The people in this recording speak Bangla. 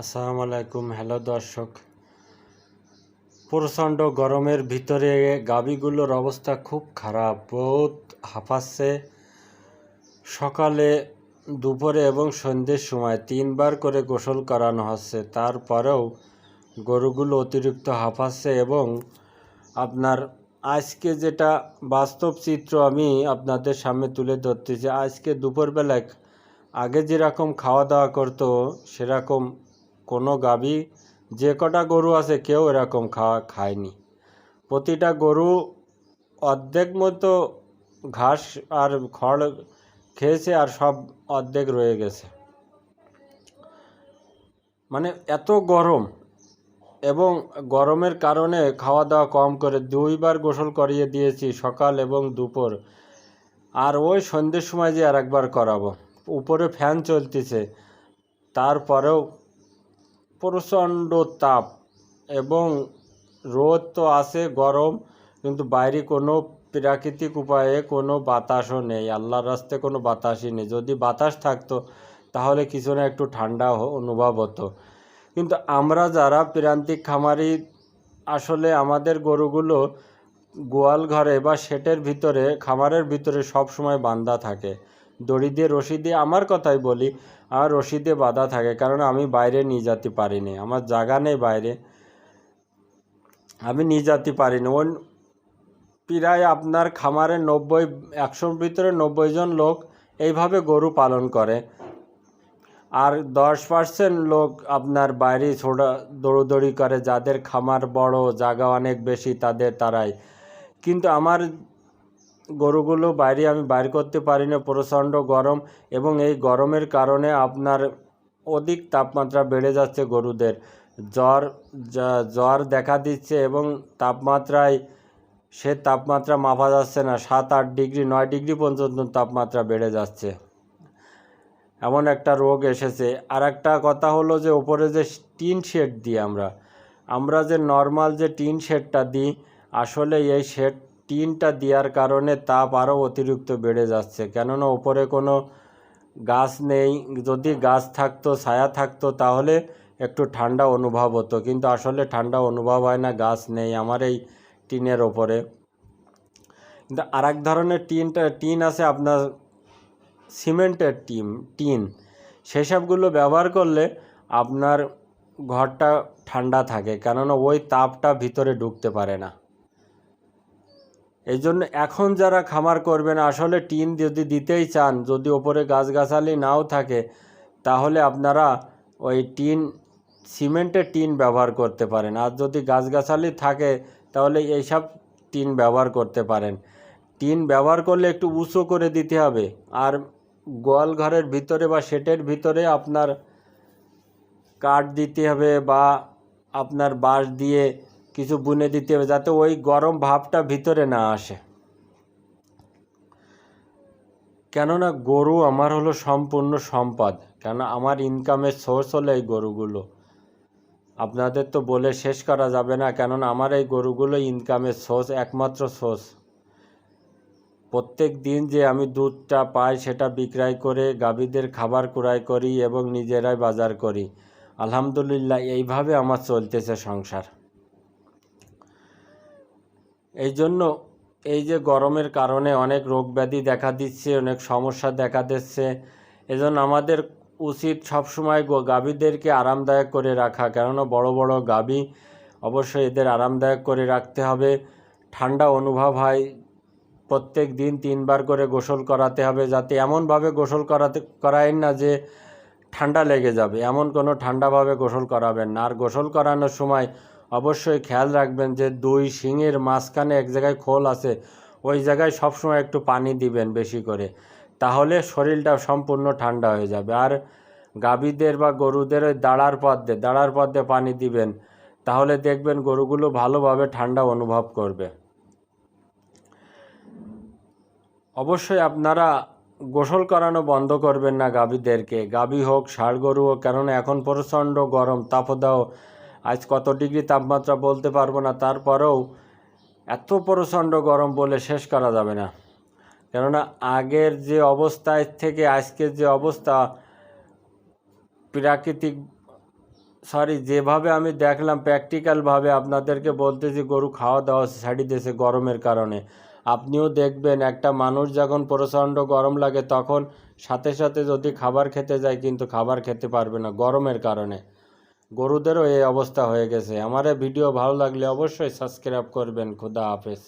আসসালামু আলাইকুম। হ্যালো দর্শক। প্রচণ্ড গরমের ভিতরে গাভীগুলোর অবস্থা খুব খারাপ। বহুত হাঁপাচ্ছে। সকালে দুপুরে এবং সন্ধ্যের সময় তিনবার করে গোসল করানো হচ্ছে। তারপরেও গরুগুলো অতিরিক্ত হাঁপাচ্ছে এবং আপনার আজকে যেটা বাস্তব চিত্র আমি আপনাদের সামনে তুলে ধরতেছি, আজকে দুপুরবেলায় আগে যেরকম খাওয়া দাওয়া করতো, সেরকম কোনো গাভী যে কটা গরু আছে কেউ এরকম খাওয়া খায়নি। প্রতিটা গরু অর্ধেক মতো ঘাস আর খড় খেয়েছে আর সব অর্ধেক রয়ে গেছে। মানে এত গরম এবং গরমের কারণে খাওয়া দাওয়া কম করে দুইবার গোসল করিয়ে দিয়েছি সকাল এবং দুপুর। আর ওই সন্ধ্যের সময় যে আর একবার করাবো। উপরে ফ্যান চলতেছে, তারপরেও প্রচণ্ড তাপ এবং রোদ তো আছে, গরম, কিন্তু বাইরে কোনো প্রাকৃতিক উপায়ে কোনো বাতাসও নেই। আল্লাহর রাস্তে কোনো বাতাসই নেই। যদি বাতাস থাকতো, তাহলে কিছু না একটু ঠান্ডা অনুভব হতো। কিন্তু আমরা যারা প্রান্তিক খামারি, আসলে আমাদের গরুগুলো গোয়াল ঘরে বা শেটের ভিতরে, খামারের ভিতরে সব সময় বাঁধা থাকে। দড়ি দিয়ে, রশি দিয়ে, আমার কথাই বলি আমার রশিদে বাঁধা থাকে, কারণ আমি বাইরে নিয়ে যেতে পারিনি। আমার জায়গা নেই বাইরে। আমি নিয়ে যেতে পারিনি। ওই প্রায় আপনার খামারে নব্বই, একশোর ভিতরে নব্বই জন লোক এইভাবে গরু পালন করে। আর দশ পার্সেন্ট লোক আপনার বাইরে ছোটা দৌড়দৌড়ি করে, যাদের খামার বড়, জায়গা অনেক বেশি, তাদের, তারাই। কিন্তু আমার গরুগুলো বাইরে আমি বাইর করতে পারি না, প্রচণ্ড গরম এবং এই গরমের কারণে আপনার অধিক তাপমাত্রা বেড়ে যাচ্ছে গরুদের। জ্বর জ্বর দেখা দিচ্ছে এবং তাপমাত্রায় সে তাপমাত্রা মাপা যাচ্ছে না, সাত, আট ডিগ্রি, নয় ডিগ্রি পর্যন্ত তাপমাত্রা বেড়ে যাচ্ছে। এমন একটা রোগ এসেছে। আর একটা কথা হলো যে ওপরে যে টিন শেড দিই আমরা আমরা যে নর্মাল যে টিন শেডটা দিই, আসলে এই শেড টিনটা দেওয়ার কারণে তাপ আরও অতিরিক্ত বেড়ে যাচ্ছে। কেননা ওপরে কোনো গাছ নেই। যদি গাছ থাকতো, ছায়া থাকতো, তাহলে একটু ঠান্ডা অনুভব হতো। কিন্তু আসলে ঠান্ডা অনুভব হয় না, গাছ নেই আমার এই টিনের ওপরে। কিন্তু আর এক ধরনের টিনটা টিন আছে আপনার সিমেন্টের টিন টিন। সেসবগুলো ব্যবহার করলে আপনার ঘরটা ঠান্ডা থাকে। কেননা ওই তাপটা ভিতরে ঢুকতে পারে না। এই জন্য এখন যারা খামার করবেন আসলে টিন যদি দিতেই চান, যদি ওপরে গাছগাছালি নাও থাকে, তাহলে আপনারা ওই টিন, সিমেন্টের টিন ব্যবহার করতে পারেন। আর যদি গাছগাছালি থাকে, তাহলে এইসব টিন ব্যবহার করতে পারেন। টিন ব্যবহার করলে একটু উঁচু করে দিতে হবে। আর গোয়াল ঘরের ভিতরে বা শেটের ভিতরে আপনার কাঠ দিতে হবে বা আপনার বাঁশ দিয়ে কিছু বুনে দিতে হবে যাতে ওই গরম ভাবটা ভিতরে না আসে। কেননা গরু আমার হলো সম্পূর্ণ সম্পদ কেন আমার ইনকামের সোর্স হলো এই গরুগুলো। আপনাদের তো বলে শেষ করা যাবে না, কেননা আমার এই গরুগুলো ইনকামের সোর্স একমাত্র সোর্স প্রত্যেক দিন যে আমি দুধটা পাই, সেটা বিক্রয় করে, গাভীদের খাবার ক্রয় করি এবং নিজেরাই বাজার করি। আলহামদুলিল্লাহ, এইভাবে আমার চলতেছে সংসার। এই জন্য এই যে গরমের কারণে অনেক রোগ ব্যাধি দেখা দিচ্ছে, অনেক সমস্যা দেখা দিচ্ছে, এজন্য আমাদের উচিত সবসময় গাভীদেরকে আরামদায়ক করে রাখা, কেননা বড় বড় গাভী অবশ্যই এদের আরামদায়ক করে রাখতে হবে। ঠান্ডা অনুভব হয়, প্রত্যেক দিন তিনবার করে গোসল করাতে হবে, যাতে এমনভাবে গোসল করাতে, করায়েন না যে ঠান্ডা লেগে যাবে, এমন কোনো ঠান্ডাভাবে গোসল করাবেন না। আর গোসল করানোর সময় অবশ্যই খেয়াল রাখবেন যে দুই শিঙের মাঝখানে এক জায়গায় খোল আছে, ওই জায়গায় সবসময় একটু পানি দিবেন বেশি করে। তাহলে শরীরটা সম্পূর্ণ ঠান্ডা হয়ে যাবে। আর গাভীদের বা গরুদের ওই দাঁড়ার পদ্মে দাঁড়ার পদ্মে পানি দিবেন, তাহলে দেখবেন গরুগুলো ভালোভাবে ঠান্ডা অনুভব করবে। অবশ্যই আপনারা গোসল করানো বন্ধ করবেন না গাভীদেরকে। গাভী হোক, ষাড় গরু হোক, কেননা এখন প্রচণ্ড গরম, তাপদাহ আজ কত ডিগ্রি তাপমাত্রা বলতে পারব না, তারপরেও এত প্রচণ্ড গরম বলে শেষ করা যাবে না। কেননা আগের যে অবস্থায় থেকে আজকের যে অবস্থা, প্রাকৃতিক, সরি, যেভাবে আমি দেখলাম, প্র্যাকটিক্যালভাবে আপনাদেরকে বলতেছি, গরু খাওয়া দাওয়া ছাড়ি দিয়েছে গরমের কারণে। আপনিও দেখবেন, একটা মানুষ যখন প্রচণ্ড গরম লাগে, তখন সাথে সাথে যদি খাবার খেতে যায়, কিন্তু খাবার খেতে পারবে না গরমের কারণে। গরুদেরও এই অবস্থা হয়ে গেছে। আমার ভিডিও ভালো লাগলে অবশ্যই সাবস্ক্রাইব করবেন। খুদা হাফেজ।